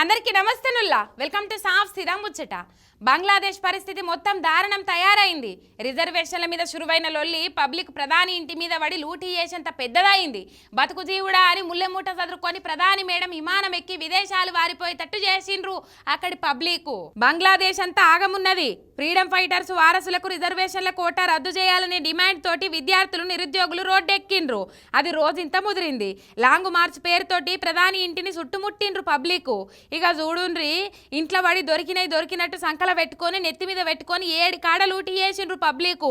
అందరికీ నమస్తేనుల్లా welcome to సాఫ్ సిరా ముచ్చట. బంగ్లాదేశ్ పరిస్థితి మొత్తం దారుణం తయారైంది. రిజర్వేషన్ల మీద శురువైన లొల్లి పబ్లిక్ ప్రధాని ఇంటి మీద పడి లూటీ చేసేంత పెద్దదైంది బతుకు జీవుడా అని ముల్లెమూట చదురుకొని ప్రధాని మేడం విమానం ఎక్కి విదేశాలు వారిపోయేటట్టు చేసిండ్రు అక్కడి పబ్లిక్. బంగ్లాదేశ్ అంతా ఆగమున్నది. ఫ్రీడమ్ ఫైటర్స్ వారసులకు రిజర్వేషన్ల కోటా రద్దు చేయాలనే డిమాండ్ తోటి విద్యార్థులు నిరుద్యోగులు రోడ్డెక్కిండ్రు. అది రోజంతా ముదిరింది. లాంగ్ మార్చ్ పేరుతోటి ప్రధాని ఇంటిని చుట్టుముట్టిండ్రు పబ్లిక్. ఇక చూడుండ్రి ఇంట్లో పడి దొరికినవి దొరికినట్టు సంకల పెట్టుకొని నెత్తి మీద పెట్టుకొని ఏడు కాడలు ఊటి చేసిండ్రు పబ్లిక్.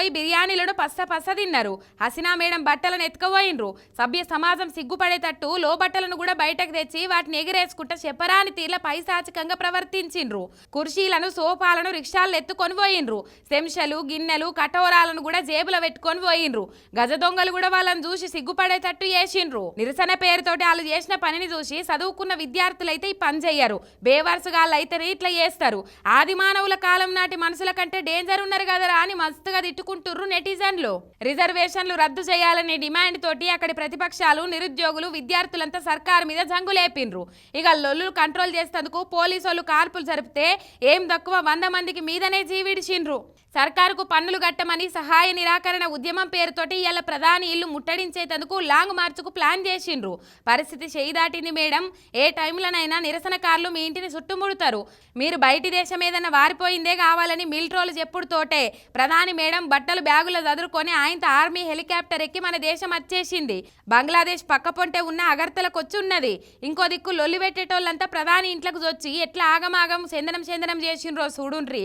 పోయి బిర్యానీలను పస్స పస్స తిన్నారు. హసినా మేడం బట్టలను ఎత్తుకుపోయినరు సభ్య సమాజం సిగ్గుపడేటట్టు లో బట్టలను కూడా బయటకు తెచ్చి వాటిని ఎగిరేసుకుంటా చెప్పరాని తీర్ల పైశాచికంగా ప్రవర్తించిండ్రు. కుర్చీలను సోఫాలను రిక్షాలను ఎత్తుకొని పోయిండ్రు. శంషలు గిన్నెలు కటోరాలను కూడా జేబులో పెట్టుకొని పోయిండ్రు. గజ దొంగలు కూడా వాళ్ళని చూసి సిగ్గుపడేటట్టు చేసిండ్రు. నిరసన పేరుతోటి వాళ్ళు చేసిన పనిని చూసి చదువుకున్న విద్యార్థులైతే ఈ పని చెయ్యరు. బేవర్సుగాళ్ళు అయితే ఇట్లా చేస్తారు. ఆది మానవుల కాలం నాటి మనుషుల కంటే డేంజర్ ఉన్నారు కదరా అని మస్తుగా తిట్టుకుంటుర్రు నెటిజన్లు. రిజర్వేషన్లు రద్దు చేయాలనే డిమాండ్ తోటి అక్కడి ప్రతిపక్షాలు నిరుద్యోగులు విద్యార్థులంతా సర్కారు మీద జంగులేపిండ్రు ఇక లొల్లులు కంట్రోల్ చేసేందుకు పోలీసులు కార్పులు జరిపితే ఏం తక్కువ వంద మందికి మీదనే జీవిడిచిండ్రు సర్కారుకు పన్నులు కట్టమని సహాయ నిరాకరణ ఉద్యమం పేరుతోటి ఇవాళ ప్రధాని ఇల్లు ముట్టడించేందుకు లాంగ్ మార్చుకు ప్లాన్ చేసిండ్రు. పరిస్థితి చేయి దాటింది మేడం. ఏ టైంలోనైనా నిరసనకారులు మీ ఇంటిని చుట్టుముడతారు. మీరు బయటి దేశం ఏదైనా వారిపోయిందే కావాలని మిలిటరోలు చెప్పుడుతోటే ప్రధాని మేడం బట్టలు బ్యాగులో చదురుకొని ఆయనతో ఆర్మీ హెలికాప్టర్ ఎక్కి మన దేశం వచ్చేసింది బంగ్లాదేశ్ పక్కపొంటే ఉన్న అగర్తలకు ఉన్నది ఇంకో దిక్కు లొల్లి పెట్టేటోళ్ళంతా ప్రధాని ఇంట్లోకి వచ్చి ఎట్లా ఆగమాగం చందనం చందనం చేసిండ్రో చూడుండ్రి.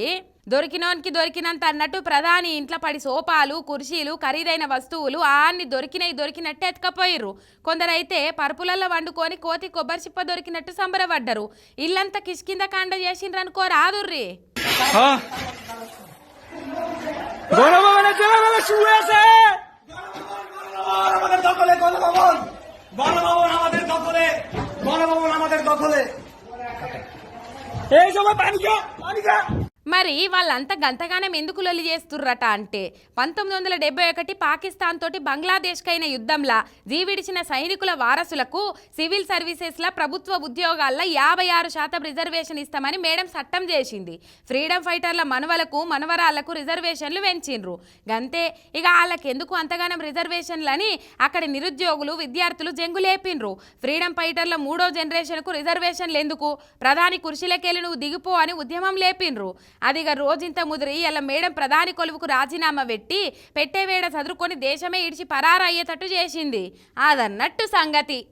దొరికినోనికి దొరికినంత అన్నట్టు ప్రధాని ఇంట్లో పడి సోపాలు కుర్చీలు ఖరీదైన వస్తువులు ఆన్ని దొరికినవి దొరికినట్టు ఎత్తుకపోయిర్రు కొందరైతే పరుపులలో వండుకొని కోతి కొబ్బరి చిప్ప దొరికినట్టు సంబరపడ్డరు ఇల్లంతా కిష్కింద కాండ చేసిండ్రు అనుకో రాదుర్రి হ্যাঁ গণভবনে জনগণ শুয়ে আছে আমাদের দখলে গণভবন গণভবন আমাদের দখলে গণভবন আমাদের మరి వాళ్ళంతా గంతగానం ఎందుకు లొల్లి చేస్తుర్రట అంటే పంతొమ్మిది వందల డెబ్బై ఒకటి పాకిస్తాన్ తోటి బంగ్లాదేశ్కైన యుద్ధంలా జీవిడిచిన సైనికుల వారసులకు సివిల్ సర్వీసెస్ల ప్రభుత్వ ఉద్యోగాల్లో యాభై ఆరు శాతం రిజర్వేషన్ ఇస్తామని మేడం చట్టం చేసింది. ఫ్రీడమ్ ఫైటర్ల మనవలకు మనవరాళ్ళకు రిజర్వేషన్లు పెంచిండ్రు. గంతే ఇక వాళ్ళకి ఎందుకు అంతగానం రిజర్వేషన్లని అక్కడి నిరుద్యోగులు విద్యార్థులు జంగులేపిండ్రు ఫ్రీడమ్ ఫైటర్ల మూడో జనరేషన్కు రిజర్వేషన్లు ఎందుకు ప్రధాని కృషిలకెళ్ళి నువ్వు దిగిపో అని ఉద్యమం లేపిండ్రు. అదిగా రోజంత ముదిరి. ఇలా మేడం ప్రధాని కొలువుకు రాజీనామా పెట్టి పెట్టేవేడ చదువుకొని దేశమే ఇడిచి పరారయ్యేటట్టు చేసింది. అదన్నట్టు సంగతి.